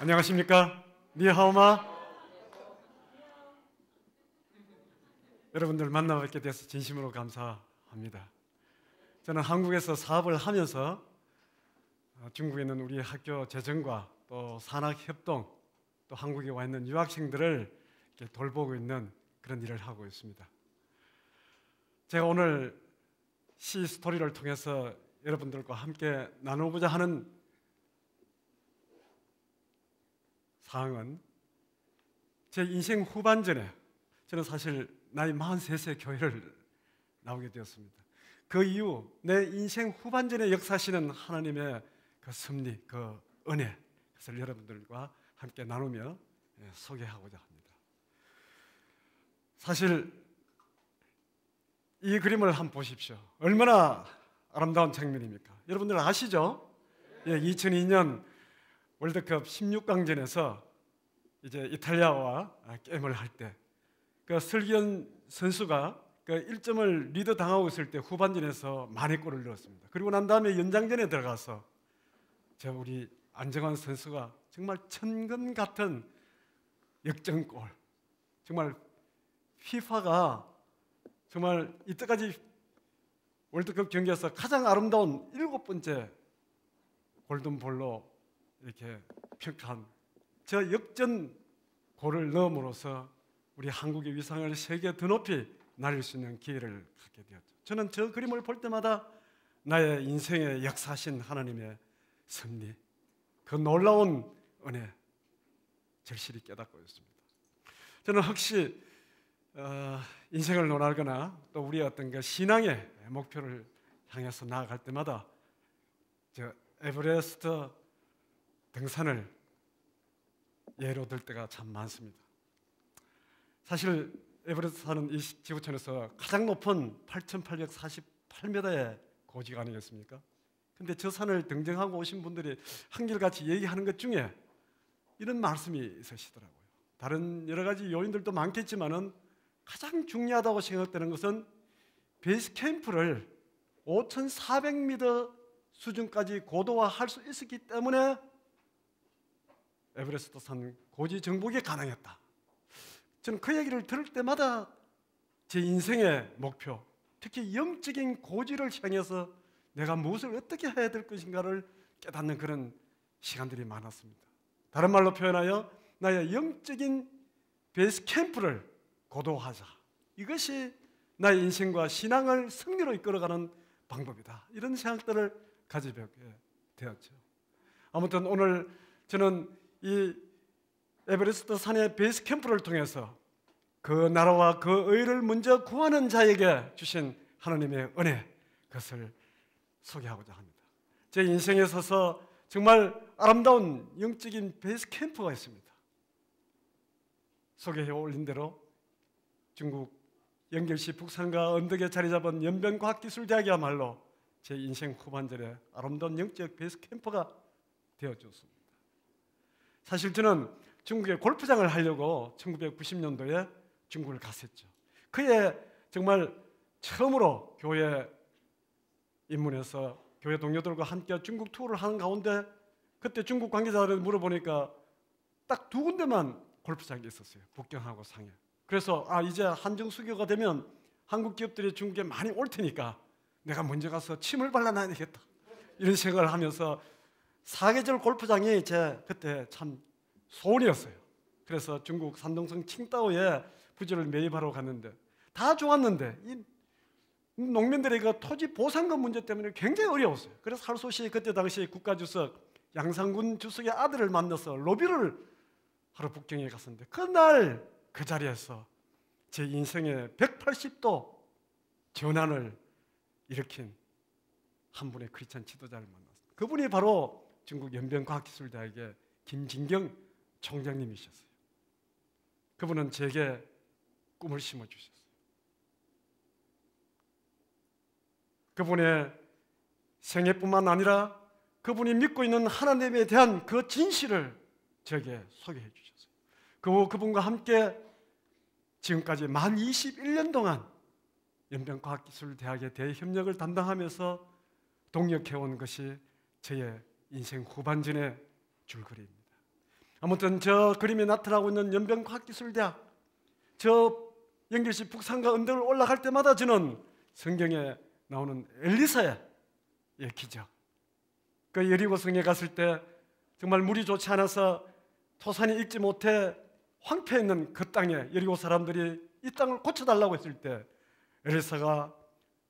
안녕하십니까? 니하오마. 여러분들 만나 뵙게 돼서 진심으로 감사합니다. 저는 한국에서 사업을 하면서 어, 중국에 있는 우리 학교 재정과 또 산학협동 또 한국에 와 있는 유학생들을 돌보고 있는 그런 일을 하고 있습니다. 제가 오늘 시 스토리를 통해서 여러분들과 함께 나누고자 하는 사항은 제 인생 후반전에 저는 사실 나이 43세 교회를 나오게 되었습니다. 그 이후 내 인생 후반전에 역사하시는 하나님의 그 섭리, 그 은혜 그것을 여러분들과 함께 나누며 예, 소개하고자 합니다. 사실 이 그림을 한번 보십시오. 얼마나 아름다운 장면입니까? 여러분들 아시죠? 예, 2002년 월드컵 16강전에서 이제 이탈리아와 게임을 할 때 그 슬기현 선수가 그 1점을 리드 당하고 있을 때 후반전에서 만회 골을 넣었습니다. 그리고 난 다음에 연장전에 들어가서 저 우리 안정환 선수가 정말 천금 같은 역전골. 정말 피파가 정말 이때까지 월드컵 경기에서 가장 아름다운 일곱 번째 골든볼로 이렇게 평가한 저 역전 골을 넣음으로써 우리 한국의 위상을 세계 더 높이 날릴 수 있는 기회를 갖게 되었죠. 저는 저 그림을 볼 때마다 나의 인생의 역사신 하나님의 섭리, 그 놀라운 은혜 절실히 깨닫고 있습니다. 저는 혹시 어, 인생을 논하거나 또 우리 어떤 그 신앙의 목표를 향해서 나아갈 때마다 저 에베레스트 등산을 예로 들 때가 참 많습니다. 사실 에베레스트 산은 이 지구촌에서 가장 높은 8,848m의 고지가 아니겠습니까? 근데 저 산을 등정하고 오신 분들이 한결같이 얘기하는 것 중에 이런 말씀이 있으시더라고요. 다른 여러 가지 요인들도 많겠지만은 가장 중요하다고 생각되는 것은 베이스 캠프를 5,400m 수준까지 고도화할 수 있었기 때문에 에베레스트 산 고지 정복이 가능했다. 저는 그 얘기를 들을 때마다 제 인생의 목표, 특히 영적인 고지를 향해서 내가 무엇을 어떻게 해야 될 것인가를 깨닫는 그런 시간들이 많았습니다. 다른 말로 표현하여 나의 영적인 베이스 캠프를 고도하자. 이것이 나의 인생과 신앙을 승리로 이끌어가는 방법이다. 이런 생각들을 가지게 되었죠. 아무튼 오늘 저는 이 에베레스트 산의 베이스 캠프를 통해서 그 나라와 그 의를 먼저 구하는 자에게 주신 하나님의 은혜 그것을 소개하고자 합니다. 제 인생에 있어서 정말 아름다운 영적인 베이스 캠프가 있습니다. 소개해 올린 대로 중국 영결시 북산과 언덕에 자리 잡은 연변과학기술대학이야말로 제 인생 후반전에 아름다운 영적 베이스 캠프가 되어줬습니다. 사실 저는 중국에 골프장을 하려고 1990년도에 중국을 갔었죠. 그에 정말 처음으로 교회 입문해서 교회 동료들과 함께 중국 투어를 하는 가운데 그때 중국 관계자들 물어보니까 딱 두 군데만 골프장이 있었어요. 북경하고 상해. 그래서 아 이제 한정 수교가 되면 한국 기업들이 중국에 많이 올 테니까 내가 먼저 가서 침을 발라놔야 되겠다. 이런 생각을 하면서 사계절 골프장이 제 그때 참 소원이었어요. 그래서 중국 산동성 칭다오에 부지를 매입하러 갔는데 다 좋았는데 이 농민들의 그 토지 보상금 문제 때문에 굉장히 어려웠어요. 그래서 할소시 그때 당시 국가주석 양상군 주석의 아들을 만나서 로비를 하러 북경에 갔었는데 그날 그 자리에서 제 인생의 180도 전환을 일으킨 한 분의 크리스찬 지도자를 만났습니다. 그분이 바로 중국 연변과학기술대학의 김진경 총장님이셨어요. 그분은 제게 꿈을 심어주셨어요. 그분의 생애뿐만 아니라 그분이 믿고 있는 하나님에 대한 그 진실을 저에게 소개해 주셨어요. 그 그분과 함께 지금까지 만 21년 동안 연변과학기술대학의 대협력을 담당하면서 동력해온 것이 저의 인생 후반전의 줄거리입니다. 아무튼 저 그림에 나타나고 있는 연변과학기술대학 저 연결시 북산과 언덕을 올라갈 때마다 저는 성경에 나오는 엘리사의 예, 기적 그 여리고 성에 갔을 때 정말 물이 좋지 않아서 토산이 익지 못해 황폐했는 그 땅에 여리고 사람들이 이 땅을 고쳐달라고 했을 때 엘리사가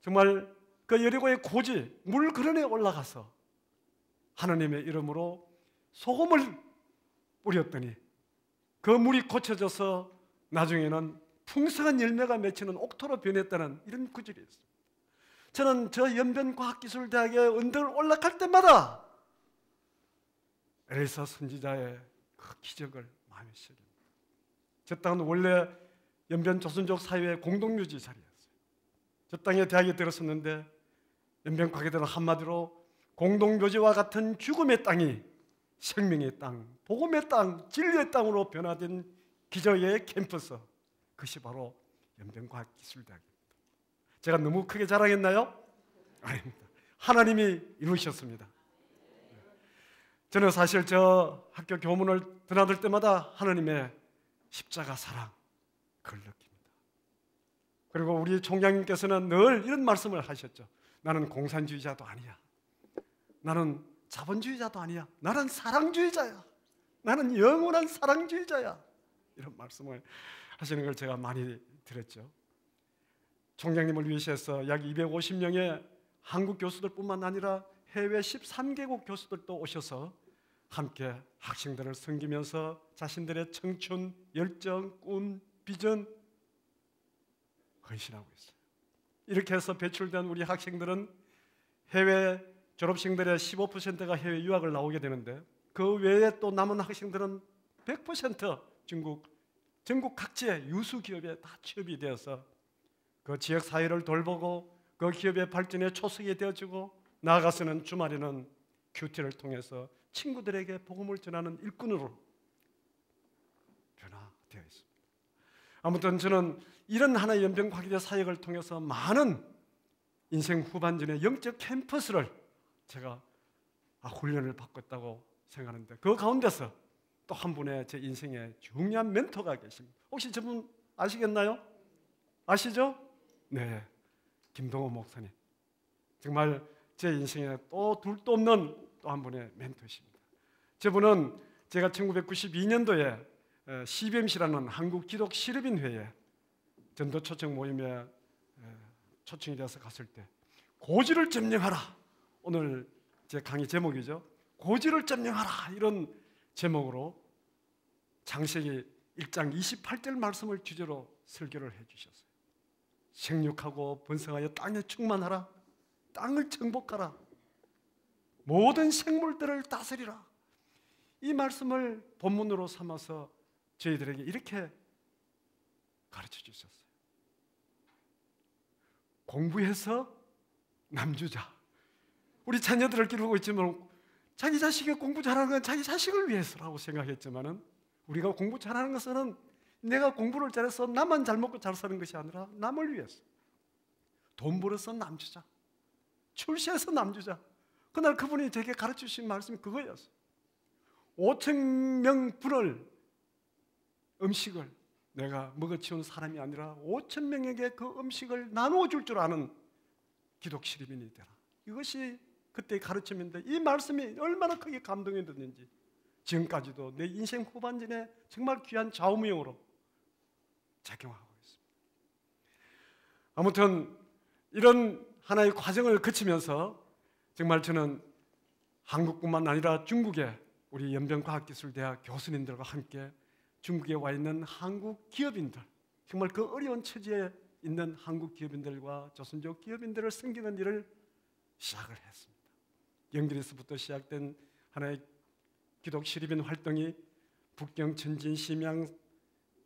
정말 그 여리고의 고지 물 그런에 올라가서 하나님의 이름으로 소금을 뿌렸더니 그 물이 고쳐져서 나중에는 풍성한 열매가 맺히는 옥토로 변했다는 이런 구절이 있습니다. 저는 저 연변과학기술대학의 언덕을 올라갈 때마다 엘사 선지자의 그 기적을 마음에 새깁니다. 저 땅은 원래 연변 조선족 사회의 공동묘지 자리였어요. 저 땅에 대학에 들었었는데 연변과학에들은 한마디로 공동묘지와 같은 죽음의 땅이 생명의 땅, 복음의 땅, 진리의 땅으로 변화된 기적의 캠퍼스. 그것이 바로 연변과학기술대학입니다. 제가 너무 크게 자랑했나요? 아닙니다. 하나님이 이루셨습니다. 저는 사실 저 학교 교문을 드나들 때마다 하나님의 십자가 사랑 그걸 느낍니다. 그리고 우리 총장님께서는 늘 이런 말씀을 하셨죠. 나는 공산주의자도 아니야. 나는 자본주의자도 아니야. 나는 사랑주의자야. 나는 영원한 사랑주의자야. 이런 말씀을 하시는 걸 제가 많이 들었죠. 총장님을 위해서 약 250명의 한국 교수들뿐만 아니라 해외 13개국 교수들도 오셔서 함께 학생들을 섬기면서 자신들의 청춘, 열정, 꿈, 비전 헌신하고 있어요. 이렇게 해서 배출된 우리 학생들은 해외 졸업생들의 15%가 해외 유학을 나오게 되는데 그 외에 또 남은 학생들은 100% 중국 전국 각지의 유수 기업에 다 취업이 되어서 그 지역 사회를 돌보고 그 기업의 발전에 초석이 되어주고 나아가서는 주말에는 큐티를 통해서 친구들에게 복음을 전하는 일꾼으로 변화되어 있습니다. 아무튼 저는 이런 하나의 연변과기대 사역을 통해서 많은 인생 후반전의 영적 캠퍼스를 제가 아, 훈련을 받고 고 생각하는데 그 가운데서 또 한 분의 제 인생의 중요한 멘토가 계십니다. 혹시 저분 아시겠나요? 아시죠? 네, 김동호 목사님. 정말 제 인생에 또 둘도 없는 또 한 분의 멘토십니다. 저분은 제가 1992년도에 CBMC라는 한국 기독 시립인회에 전도 초청 모임에 초청이 되어서 갔을 때 고지를 점령하라. 오늘 제 강의 제목이죠. 고지를 점령하라. 이런 제목으로 장세기 1장 28절 말씀을 주제로 설교를 해 주셨어요. 생육하고 번성하여 땅에 충만하라. 땅을 정복하라. 모든 생물들을 다스리라. 이 말씀을 본문으로 삼아서 저희들에게 이렇게 가르쳐 주셨어요. 공부해서 남주자. 우리 자녀들을 기르고 있지만 자기 자식이 공부 잘하는 건 자기 자식을 위해서라고 생각했지만은 우리가 공부 잘하는 것은 내가 공부를 잘해서 나만 잘 먹고 잘 사는 것이 아니라 남을 위해서. 돈 벌어서 남 주자. 출세해서 남 주자. 그날 그분이 제게 가르쳐 주신 말씀이 그거였어요. 5천 명 분을 음식을 내가 먹어치운 사람이 아니라 5천 명에게 그 음식을 나누어 줄 줄 아는 기독 시민이 되라. 이것이 그때 가르침인데 이 말씀이 얼마나 크게 감동이 됐는지 지금까지도 내 인생 후반전에 정말 귀한 좌우명으로 작용하고 있습니다. 아무튼 이런 하나의 과정을 거치면서 정말 저는 한국뿐만 아니라 중국의 우리 연변과학기술대학 교수님들과 함께 중국에 와 있는 한국 기업인들 정말 그 어려운 처지에 있는 한국 기업인들과 조선족 기업인들을 섬기는 일을 시작을 했습니다. 영길에서부터 시작된 하나의 기독 시립인 활동이 북경, 천진, 심양,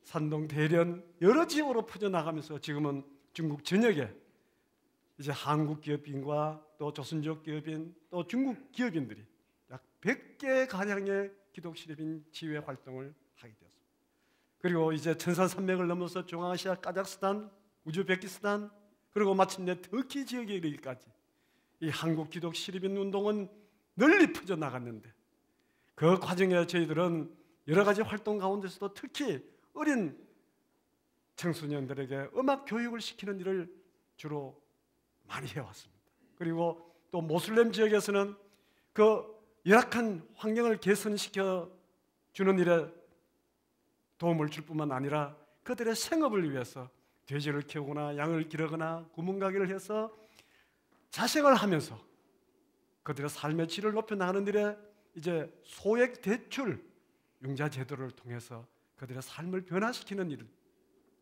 산동, 대련 여러 지역으로 퍼져나가면서 지금은 중국 전역에 이제 한국 기업인과 또 조선족 기업인 또 중국 기업인들이 약 100개 가량의 기독 시립인 지회 활동을 하게 되었습니다. 그리고 이제 천산 산맥을 넘어서 중앙아시아, 카자흐스탄, 우즈베키스탄 그리고 마침내 터키 지역에 이르기까지 이 한국 기독 시립인 운동은 널리 퍼져 나갔는데 그 과정에 저희들은 여러 가지 활동 가운데서도 특히 어린 청소년들에게 음악 교육을 시키는 일을 주로 많이 해왔습니다. 그리고 또 모슬렘 지역에서는 그 열악한 환경을 개선시켜 주는 일에 도움을 줄 뿐만 아니라 그들의 생업을 위해서 돼지를 키우거나 양을 기르거나 구멍가게를 해서 자생을 하면서 그들의 삶의 질을 높여 나가는 일에 이제 소액 대출 융자 제도를 통해서 그들의 삶을 변화시키는 일,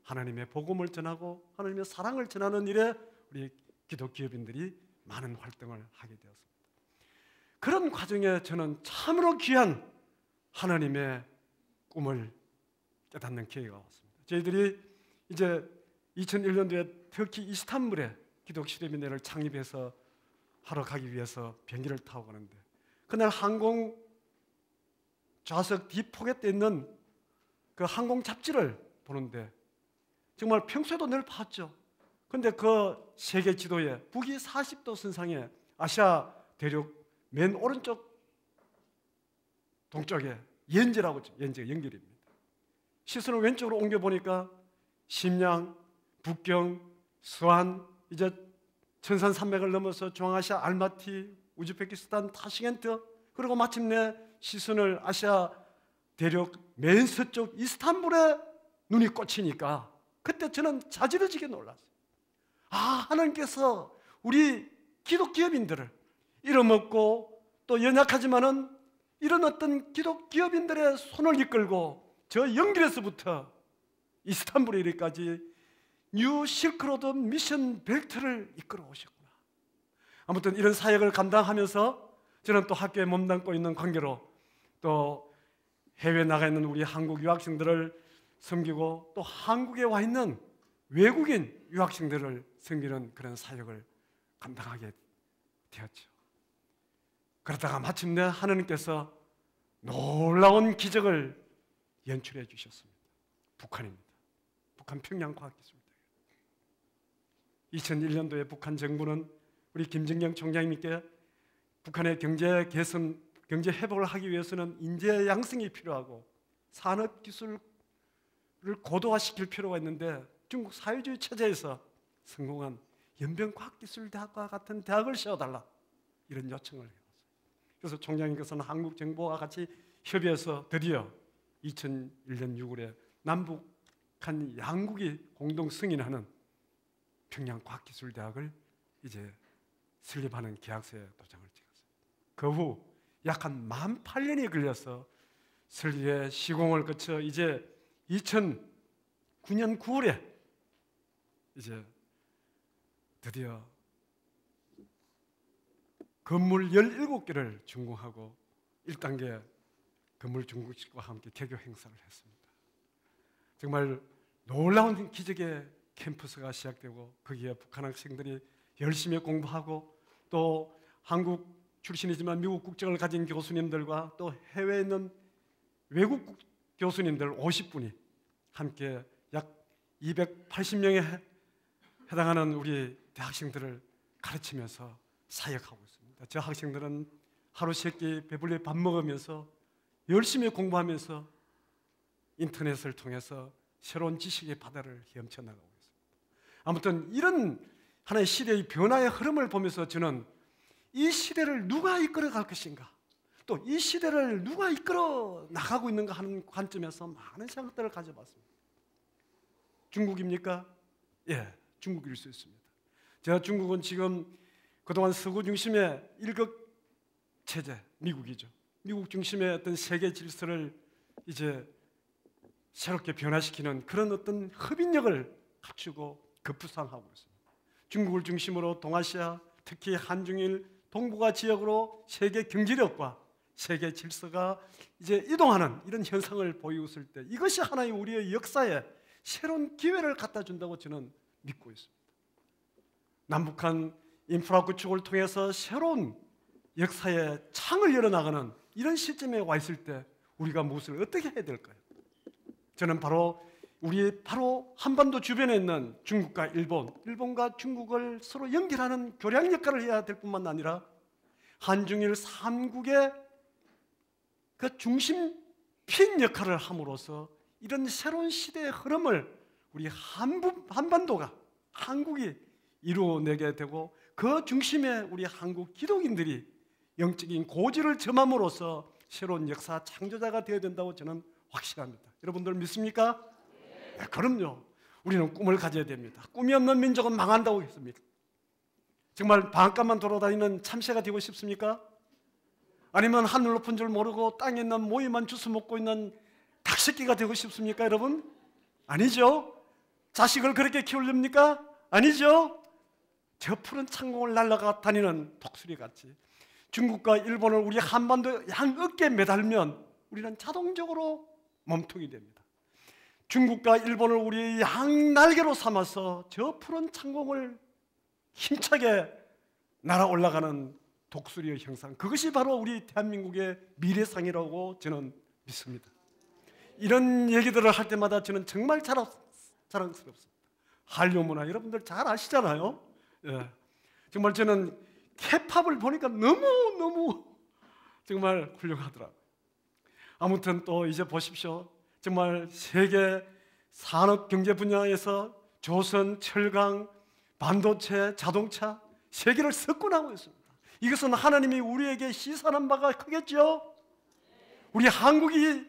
하나님의 복음을 전하고 하나님의 사랑을 전하는 일에 우리 기독 기업인들이 많은 활동을 하게 되었습니다. 그런 과정에 저는 참으로 귀한 하나님의 꿈을 깨닫는 기회가 왔습니다. 저희들이 이제 2001년도에 터키 이스탄불에 기독 시대민회를 창립해서 하러 가기 위해서 비행기를 타고 가는데 그날 항공 좌석 뒤포개에 있는 그 항공 잡지를 보는데 정말 평소에도 늘 봤죠. 근데 그 세계 지도에 북위 40도 선상에 아시아 대륙 맨 오른쪽 동쪽에 연제라고 연제 연결입니다. 시선을 왼쪽으로 옮겨 보니까 심양, 북경, 수안, 이제 천산 산맥을 넘어서 중앙아시아 알마티, 우즈베키스탄, 타시겐트 그리고 마침내 시선을 아시아 대륙 맨 서쪽 이스탄불에 눈이 꽂히니까 그때 저는 자지러지게 놀랐어요. 아, 하나님께서 우리 기독 기업인들을 잃어먹고 또 연약하지만은 이런 어떤 기독 기업인들의 손을 이끌고 저 연길에서부터 이스탄불에 이르까지 뉴 실크로드 미션 벨트를 이끌어 오셨구나. 아무튼 이런 사역을 감당하면서 저는 또 학교에 몸담고 있는 관계로 또 해외 나가 있는 우리 한국 유학생들을 섬기고 또 한국에 와 있는 외국인 유학생들을 섬기는 그런 사역을 감당하게 되었죠. 그러다가 마침내 하나님께서 놀라운 기적을 연출해 주셨습니다. 북한입니다. 북한 평양과학기술대. 2001년도에 북한 정부는 우리 김정경 총장님께 북한의 경제 개선, 경제 회복을 하기 위해서는 인재 양성이 필요하고 산업 기술을 고도화시킬 필요가 있는데 중국 사회주의 체제에서 성공한 연변과학기술대학과 같은 대학을 세워달라 이런 요청을 해왔어요. 그래서 총장님께서는 한국 정부와 같이 협의해서 드디어 2001년 6월에 남북한 양국이 공동 승인하는 평양과학기술대학을 이제 설립하는 계약서에 도장을 찍었어요. 그 후 약 한 만 8년이 걸려서 설립의 시공을 거쳐 이제 2009년 9월에 이제 드디어 건물 17개를 준공하고 1단계 건물 중국식과 함께 개교 행사를 했습니다. 정말 놀라운 기적의 캠퍼스가 시작되고 거기에 북한 학생들이 열심히 공부하고 또 한국 출신이지만 미국 국적을 가진 교수님들과 또 해외에 있는 외국 교수님들 50분이 함께 약 280명에 해당하는 우리 대학생들을 가르치면서 사역하고 있습니다. 저 학생들은 하루 세끼 배불리 밥 먹으면서 열심히 공부하면서 인터넷을 통해서 새로운 지식의 바다를 헤엄쳐 나가고 있습니다. 아무튼 이런 하나의 시대의 변화의 흐름을 보면서 저는 이 시대를 누가 이끌어 갈 것인가 또 이 시대를 누가 이끌어 나가고 있는가 하는 관점에서 많은 생각들을 가져봤습니다. 중국입니까? 예, 중국일 수 있습니다. 제가 중국은 지금 그동안 서구 중심의 일극 체제, 미국이죠. 미국 중심의 어떤 세계 질서를 이제 새롭게 변화시키는 그런 어떤 흡인력을 갖추고 급부상하고 있습니다. 중국을 중심으로 동아시아, 특히 한중일 동북아 지역으로 세계 경제력과 세계 질서가 이제 이동하는 이런 현상을 보이고 있을 때 이것이 하나의 우리의 역사에 새로운 기회를 갖다 준다고 저는 믿고 있습니다. 남북한 인프라 구축을 통해서 새로운 역사의 창을 열어나가는 이런 시점에 와 있을 때 우리가 무엇을 어떻게 해야 될까요? 저는 바로 우리 바로 한반도 주변에 있는 중국과 일본, 일본과 중국을 서로 연결하는 교량 역할을 해야 될 뿐만 아니라 한중일 삼국의 그 중심 핀 역할을 함으로써 이런 새로운 시대의 흐름을 우리 한부, 한반도가 한국이 이루어내게 되고 그 중심에 우리 한국 기독인들이 영적인 고지를 점함으로써 새로운 역사 창조자가 되어야 된다고 저는 확신합니다. 여러분들 믿습니까? 네, 그럼요. 우리는 꿈을 가져야 됩니다. 꿈이 없는 민족은 망한다고 했습니다. 정말 방앗간만 돌아다니는 참새가 되고 싶습니까? 아니면 하늘 높은 줄 모르고 땅에 있는 모이만 주워 먹고 있는 닭새끼가 되고 싶습니까, 여러분? 아니죠. 자식을 그렇게 키우렵니까? 아니죠. 저 푸른 창공을 날아가 다니는 독수리 같이 중국과 일본을 우리 한반도 양 어깨에 매달면 우리는 자동적으로 몸통이 됩니다. 중국과 일본을 우리 양 날개로 삼아서 저 푸른 창공을 힘차게 날아 올라가는 독수리의 형상 그것이 바로 우리 대한민국의 미래상이라고 저는 믿습니다. 이런 얘기들을 할 때마다 저는 정말 자랑, 자랑스럽습니다. 한류 문화 여러분들 잘 아시잖아요. 예. 정말 저는 케팝을 보니까 너무 너무 정말 훌륭하더라고요. 아무튼 또 이제 보십시오. 정말 세계 산업 경제 분야에서 조선, 철강, 반도체, 자동차 세계를 석권하고 있습니다. 이것은 하나님이 우리에게 시사한 바가 크겠죠. 우리 한국이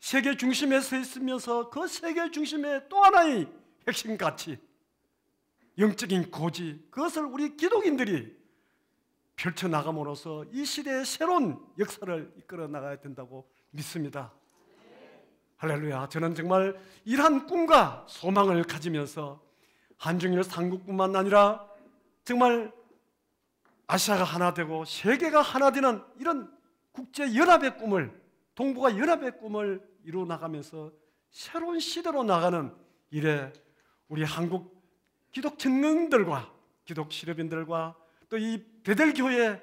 세계 중심에 서 있으면서 그 세계 중심에 또 하나의 핵심 가치, 영적인 고지, 그것을 우리 기독인들이 펼쳐 나감으로써 이 시대의 새로운 역사를 이끌어 나가야 된다고 믿습니다. 할렐루야. 저는 정말 이러한 꿈과 소망을 가지면서 한중일 삼국뿐만 아니라 정말 아시아가 하나 되고 세계가 하나 되는 이런 국제 연합의 꿈을 동북아 연합의 꿈을 이루어 나가면서 새로운 시대로 나가는 일에 우리 한국 기독 청년들과 기독 시럽인들과 또 이 베델 교회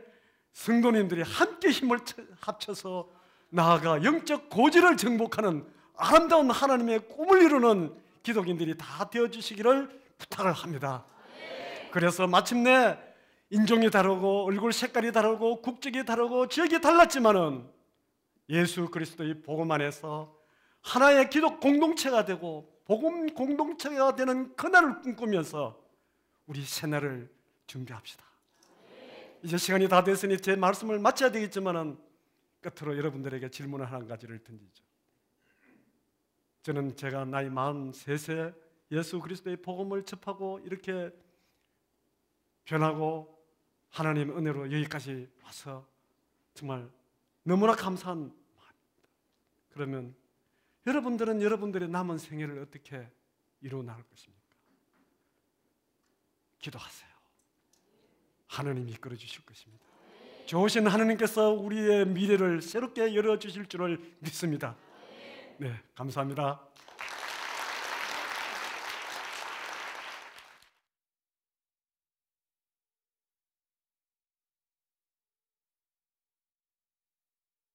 성도님들이 함께 힘을 합쳐서 나아가 영적 고지를 정복하는 아름다운 하나님의 꿈을 이루는 기독인들이 다 되어 주시기를 부탁을 합니다. 그래서 마침내 인종이 다르고 얼굴 색깔이 다르고 국적이 다르고 지역이 달랐지만은 예수 그리스도의 복음 안에서 하나의 기독 공동체가 되고 복음 공동체가 되는 그날을 꿈꾸면서 우리 새날을 준비합시다. 이제 시간이 다 됐으니 제 말씀을 마쳐야 되겠지만은 끝으로 여러분들에게 질문을 한 가지를 던지죠. 저는 제가 나이 43세 예수 그리스도의 복음을 접하고 이렇게 변하고 하나님 은혜로 여기까지 와서 정말 너무나 감사한 마음입니다. 그러면 여러분들은 여러분들의 남은 생애를 어떻게 이루어 나갈 것입니까? 기도하세요. 하나님이 이끌어 주실 것입니다. 좋으신 하나님께서 우리의 미래를 새롭게 열어 주실 줄을 믿습니다. 네, 감사합니다.